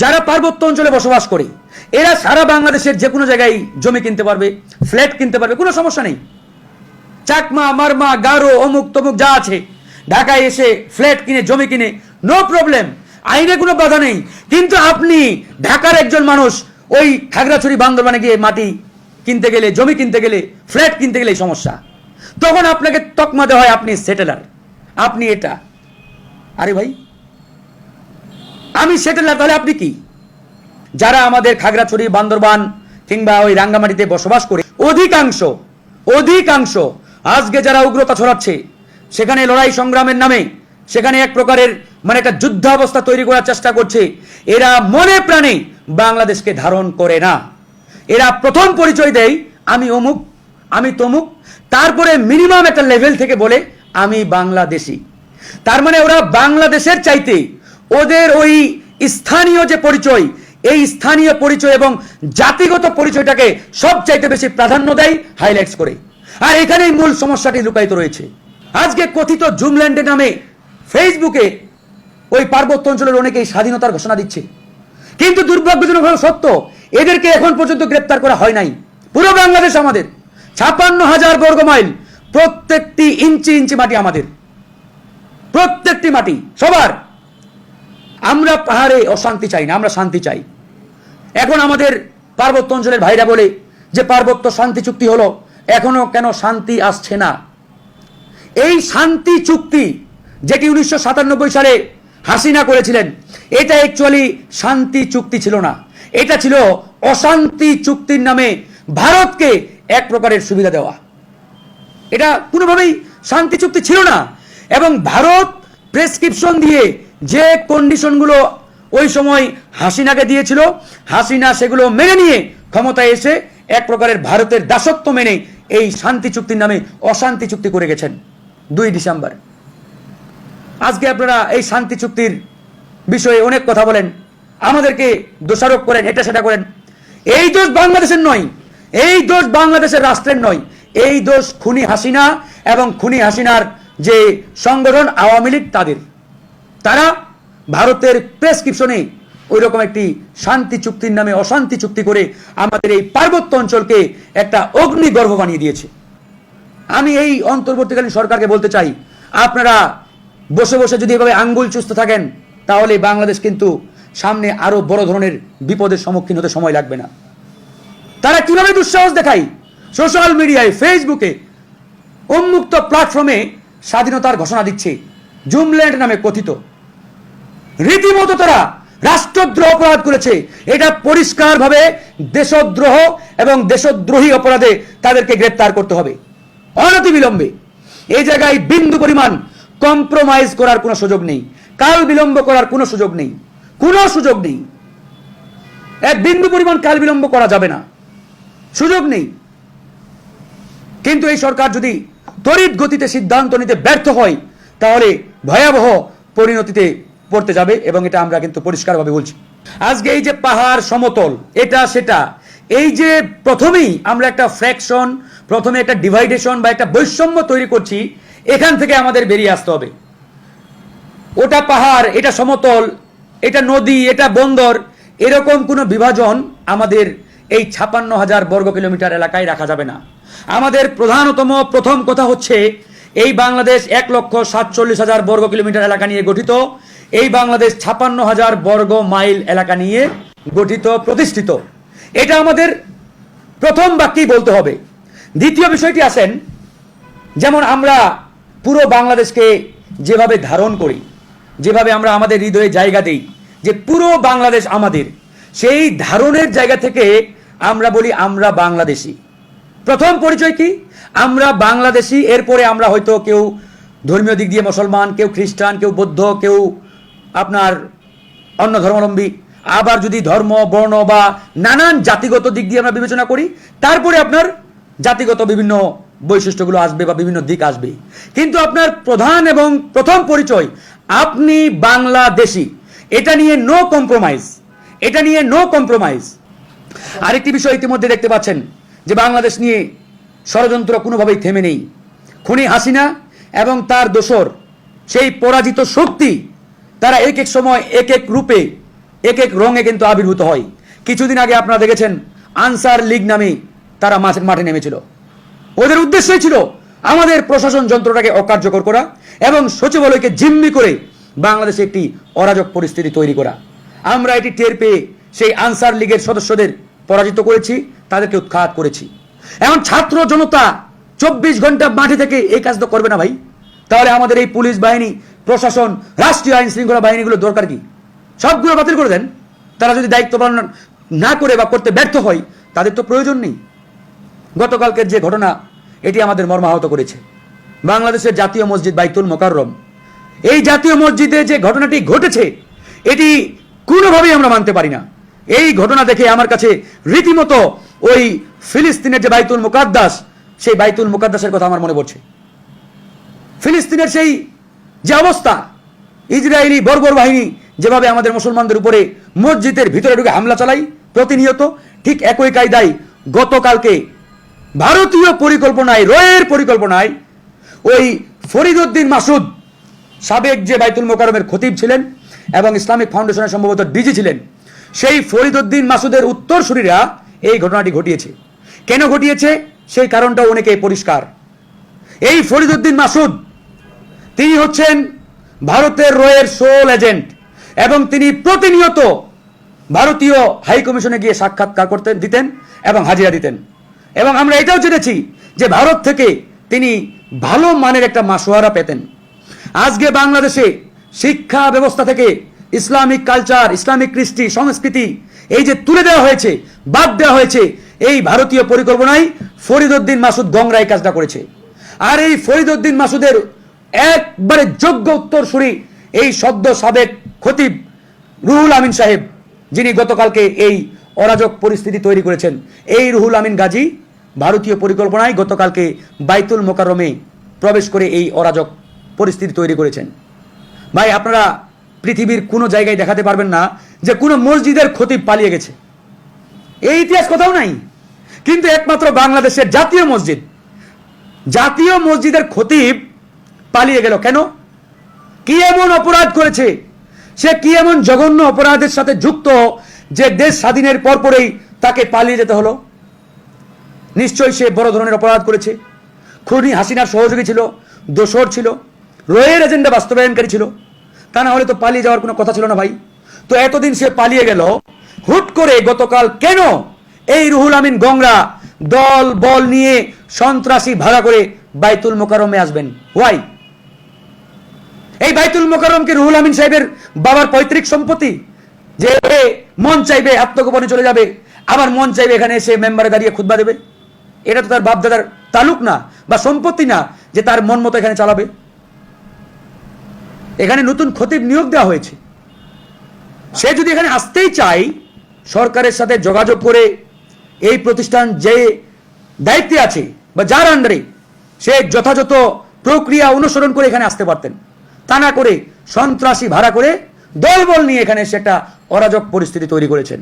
যারা পার্বত্য অঞ্চলে বসবাস করে, এরা সারা বাংলাদেশের যে কোনো জায়গায় জমি কিনতে পারবে, ফ্ল্যাট কিনতে পারবে, কোনো সমস্যা নেই। চাকমা, মারমা, গারো, অমুক তমুক যা আছে, ঢাকায় এসে ফ্ল্যাট কিনে, জমি কিনে নো প্রবলেম আইনে কোনো বাধা নেই। কিন্তু আপনি ঢাকার একজন মানুষ, ওই খাগড়াছড়ি বান্দরবানে গিয়ে মাটি কিনতে গেলে, জমি কিনতে গেলে, ফ্ল্যাট কিনতে গেলে সমস্যা। তখন আপনাকে তকমা দেওয়া হয়, আপনি সেটেলার। আপনি এটা। আরে ভাই আমি সেটেলার তাহলে আপনি কি? যারা আমাদের খাগড়াছড়ি, বান্দরবান কিংবা ওই রাঙ্গামাটিতে বসবাস করে, অধিকাংশ অধিকাংশ আজকে যারা উগ্রতা ছড়াচ্ছে, সেখানে লড়াই সংগ্রামের নামে, সেখানে এক প্রকারের মানে একটা যুদ্ধাবস্থা তৈরি করার চেষ্টা করছে, এরা মনে প্রাণে বাংলাদেশকে ধারণ করে না। এরা প্রথম পরিচয় দেয়, আমি অমুক, আমি তমুক, তারপরে মিনিমাম একটা লেভেল থেকে বলে, আমি বাংলাদেশি। তার মানে ওরা বাংলাদেশের চাইতে ওদের ওই স্থানীয় যে পরিচয়, এই স্থানীয় পরিচয় এবং জাতিগত পরিচয়টাকে সব চাইতে বেশি প্রাধান্য দেয় হাইলাইটস করে। আর এখানেই মূল সমস্যাটি লুকায়িত রয়েছে। আজকে কথিত জুমল্যান্ডের নামে ফেসবুকে ওই পার্বত্য অঞ্চলের অনেকেই স্বাধীনতার ঘোষণা দিচ্ছে। কিন্তু দুর্ভাগ্যজনকভাবে সত্য, এদেরকে এখন পর্যন্ত গ্রেপ্তার করা হয় নাই। পুরো বাংলাদেশ আমাদের। ছাপান্ন হাজার বর্গ মাইল, প্রত্যেকটি ইঞ্চি ইঞ্চি মাটি আমাদের। প্রত্যেকটি মাটি, সবার। আমরা পাহাড়ে অশান্তি চাই না, আমরা শান্তি চাই। এখন আমাদের পার্বত্য অঞ্চলের ভাইরা বলে যে পার্বত্য শান্তি চুক্তি হলো, এখনও কেন শান্তি আসছে না? এই শান্তি চুক্তি যেটি উনিশশো সাতানব্বই সালে হাসিনা করেছিলেন, এটা অ্যাকচুয়ালি শান্তি চুক্তি ছিল না। এটা ছিল অশান্তি চুক্তির নামে ভারতকে এক প্রকারের সুবিধা দেওয়া। এটা কোনোভাবেই শান্তি চুক্তি ছিল না, এবং ভারত প্রেসক্রিপশন দিয়ে যে কন্ডিশনগুলো ওই সময় হাসিনাকে দিয়েছিল, হাসিনা সেগুলো মেনে নিয়ে ক্ষমতায় এসে এক প্রকারের ভারতের দাসত্ব মেনে এই শান্তি চুক্তির নামে অশান্তি চুক্তি করে গেছেন দুই ডিসেম্বর। আজকে আপনারা এই শান্তি চুক্তির বিষয়ে অনেক কথা বলেন, আমাদেরকে দোষারোপ করেন, এটা সেটা করেন। এই দোষ বাংলাদেশের নয়, এই দোষ বাংলাদেশের রাষ্ট্রের নয়, এই দোষ খুনি হাসিনা এবং খুনি হাসিনার যে সংগঠন আওয়ামী লীগ তাদের। তারা ভারতের প্রেসক্রিপশনে ওই রকম একটি শান্তি চুক্তির নামে অশান্তি চুক্তি করে আমাদের এই পার্বত্য অঞ্চলকে একটা অগ্নিগর্ভ বানিয়ে দিয়েছে। আমি এই অন্তর্বর্তীকালীন সরকারকে বলতে চাই, আপনারা বসে বসে যদি এভাবে আঙ্গুল চুস্ত থাকেন, তাহলে বাংলাদেশ কিন্তু সামনে আরও বড় ধরনের বিপদের সম্মুখীন হতে সময় লাগবে না। তারা কীভাবে দুঃসাহস দেখায়? সোশ্যাল মিডিয়ায় ফেসবুকে উন্মুক্ত প্ল্যাটফর্মে স্বাধীনতার ঘোষণা দিচ্ছে। জুমল্যান্ড নামে কথিত। রীতিমতো তারা রাষ্ট্রদ্রোহ অপরাধ করেছে। এটা পরিষ্কারভাবে দেশদ্রোহ এবং দেশদ্রোহী অপরাধে তাদেরকে গ্রেপ্তার করতে হবে। অনতি বিলম্বে এই জায়গায় বিন্দু পরিমাণ কম্প্রোমাইজ করার কোনো সুযোগ নেই। কাল বিলম্ব করার কোনো সুযোগ নেই। কোনো সুযোগ নেই। এক বিন্দু পরিমাণ কাল বিলম্ব করা যাবে না। সুযোগ নেই। কিন্তু এই সরকার যদি তড়িৎ গতিতে সিদ্ধান্ত নিতে ব্যর্থ হয়, তাহলে ভয়াবহ পরিণতিতে পড়তে যাবে এবং এটা আমরা কিন্তু পরিষ্কারভাবে বলছি। আজকে এই যে পাহাড় সমতল, এটা সেটা। এই যে প্রথমেই আমরা একটা ফ্র্যাকশন প্রথমে একটা ডিভাইডেশন বা একটা বৈষম্য তৈরি করছি, এখান থেকে আমাদের বেরিয়ে আসতে হবে। ওটা পাহাড়, এটা সমতল, এটা নদী, এটা বন্দর, এরকম কোনো বিভাজন আমাদের এই ছাপান্ন হাজার বর্গ কিলোমিটার এলাকায় রাখা যাবে না। আমাদের প্রধানতম প্রথম কথা হচ্ছে, এই বাংলাদেশ এক লক্ষ সাতচল্লিশ হাজার বর্গ কিলোমিটার এলাকা নিয়ে গঠিত। এই বাংলাদেশ ছাপান্ন হাজার বর্গ মাইল এলাকা নিয়ে গঠিত, প্রতিষ্ঠিত। এটা আমাদের প্রথম বাক্যেই বলতে হবে। দ্বিতীয় বিষয়টি আসেন, যেমন আমরা পুরো বাংলাদেশকে যেভাবে ধারণ করি, যেভাবে আমরা আমাদের হৃদয়ে জায়গা দিই, যে পুরো বাংলাদেশ আমাদের, সেই ধারণের জায়গা থেকে আমরা বলি আমরা বাংলাদেশি। প্রথম পরিচয় কি? আমরা বাংলাদেশি, এরপরে আমরা হয়তো কেউ ধর্মীয় দিক দিয়ে মুসলমান, কেউ খ্রিস্টান, কেউ বৌদ্ধ, কেউ আপনার অন্য ধর্মাবলম্বী। আবার যদি ধর্ম, বর্ণ বা নানান জাতিগত দিক দিয়ে আমরা বিবেচনা করি, তারপরে আপনার জাতিগত বিভিন্ন বৈশিষ্ট্যগুলো আসবে বা বিভিন্ন দিক আসবে। কিন্তু আপনার প্রধান এবং প্রথম পরিচয়, আপনি বাংলাদেশি। এটা নিয়ে নো কম্প্রোমাইজ এটা নিয়ে নো কম্প্রোমাইজ আরেকটি বিষয় ইতিমধ্যে দেখতে পাচ্ছেন, যে বাংলাদেশ নিয়ে ষড়যন্ত্র কোনোভাবেই থেমে নেই। খুনি হাসিনা এবং তার দোসর সেই পরাজিত শক্তি তারা এক এক সময় এক এক রূপে, এক এক রঙে কিন্তু আবির্ভূত হয়। কিছুদিন আগে আপনারা দেখেছেন, আনসার লীগ নামে তারা মাঠে নেমেছিল। ওদের উদ্দেশ্যই ছিল আমাদের প্রশাসন যন্ত্রটাকে অকার্যকর করা এবং সচিবালয়কে জিম্মি করে বাংলাদেশে একটি অরাজক পরিস্থিতি তৈরি করা। আমরা এটি টের পেয়ে সেই আনসার লীগের সদস্যদের পরাজিত করেছি, তাদেরকে উৎখাত করেছি। এখন ছাত্র জনতা চব্বিশ ঘণ্টা মাঠে থেকে এই কাজ তো করবে না ভাই। তাহলে আমাদের এই পুলিশ বাহিনী প্রশাসন, রাষ্ট্রীয় আইন শৃঙ্খলা বাহিনীগুলো দরকার কি? সবগুলো বাতিল করে দেন। তারা যদি দায়িত্ব পালন না করে বা করতে ব্যর্থ হয়, তাদের তো প্রয়োজন নেই। গতকালকের যে ঘটনা, এটি আমাদের মর্মাহত করেছে। বাংলাদেশের জাতীয় মসজিদ বাইতুল মোকাররম। এই জাতীয় মসজিদে যে ঘটনাটি ঘটেছে, এটি কোনোভাবেই আমরা মানতে পারি না। এই ঘটনা দেখে আমার কাছে রীতিমতো ওই ফিলিস্তিনের যে বাইতুল মুকাদ্দাস, সেই বাইতুল মুকাদ্দাসের কথা আমার মনে পড়ছে। ফিলিস্তিনের সেই যে অবস্থা, ইসরায়েলি বর্বর বাহিনী যেভাবে আমাদের মুসলমানদের উপরে মসজিদের ভিতরে ঢুকে হামলা চালাই প্রতিনিয়ত ঠিক একই কায়দায় গতকালকে ভারতীয় পরিকল্পনায়, রয়ের পরিকল্পনায় ওই ফরিদুদ্দিন মাসুদ সাবেক যে বাইতুল মোকারমের খতিব ছিলেন এবং ইসলামিক ফাউন্ডেশনের সম্ভবত ডিজি ছিলেন, সেই ফরিদুদ্দিন মাসুদের উত্তরসূরিরা এই ঘটনাটি ঘটিয়েছে। কেন ঘটিয়েছে? সেই কারণটা অনেকে পরিষ্কার। এই ফরিদুদ্দিন মাসুদ তিনি হচ্ছেন ভারতের রয়ের সোল এজেন্ট এবং তিনি প্রতিনিয়ত ভারতীয় হাই কমিশনে গিয়ে সাক্ষাৎকার করতেন, দিতেন এবং হাজিরা দিতেন। এবং আমরা এটাও জেনেছি যে ভারত থেকে তিনি ভালো মানের একটা মাসোয়ারা পেতেন। আজকে বাংলাদেশে শিক্ষা ব্যবস্থা থেকে ইসলামিক কালচার, ইসলামিক কৃষ্টি, সংস্কৃতি এই যে তুলে দেওয়া হয়েছে, বাদ দেওয়া হয়েছে, এই ভারতীয় পরিকল্পনায় ফরিদউদ্দিন মাসুদ গংরা এই কাজটা করেছে। আর এই ফরিদউদ্দিন মাসুদের একবারে যোগ্য উত্তরসূরি এই সদ্য সাবেক খতিব রুহুল আমিন সাহেব, যিনি গতকালকে এই অরাজক পরিস্থিতি তৈরি করেছেন। এই রুহুল আমিন গাজী ভারতীয় পরিকল্পনায় গতকালকে বাইতুল মোকারমে প্রবেশ করে এই অরাজক পরিস্থিতি তৈরি করেছেন। ভাই, আপনারা পৃথিবীর কোনো জায়গায় দেখাতে পারবেন না যে কোনো মসজিদের খতিব পালিয়ে গেছে। এই ইতিহাস কোথাও নাই। কিন্তু একমাত্র বাংলাদেশের জাতীয় মসজিদ, জাতীয় মসজিদের খতিব পালিয়ে গেল কেন? কি এমন অপরাধ করেছে? সে কি এমন জঘন্য অপরাধের সাথে যুক্ত যে দেশ স্বাধীনের পরপরেই তাকে পালিয়ে যেতে হলো? নিশ্চয়ই সে বড় ধরনের অপরাধ করেছে। খুনি হাসিনার সহযোগী ছিল দোসর ছিল, রয়ের এজেন্ডা বাস্তবায়নকারী ছিল। তা না হলে তো পালিয়ে যাওয়ার কোনো কথা ছিল না ভাই। তো এতদিন সে পালিয়ে গেল, হুট করে গতকাল কেন এই রুহুল আমিন গংরা দল বল নিয়ে সন্ত্রাসী ভাড়া করে বাইতুল মোকারমে আসবেন? ওয়াই এই বাইতুল মোকাররমকে রুহুল আমিন সাহেবের বাবার পৈতৃক সম্পত্তি যে মন চাইবে, আত্মগোপনে চলে যাবে আবার মন চাইবে এখানে এসে মেম্বারে দাঁড়িয়ে খুতবা দেবে। এটা তো তার বাপদাদার তালুক না বা সম্পত্তি না যে তার মন মতো এখানে চালাবে। এখানে নতুন খতিব নিয়োগ দেওয়া হয়েছে। সে যদি এখানে আসতেই চায়, সরকারের সাথে যোগাযোগ করে এই প্রতিষ্ঠান যে দায়িত্বে আছে বা যার আন্ডারে সে যথাযথ প্রক্রিয়া অনুসরণ করে এখানে আসতে পারতেন। তা না করে, সন্ত্রাসী ভাড়া করে দলবল নিয়ে এখানে এসে একটা অরাজক পরিস্থিতি তৈরি করেছেন।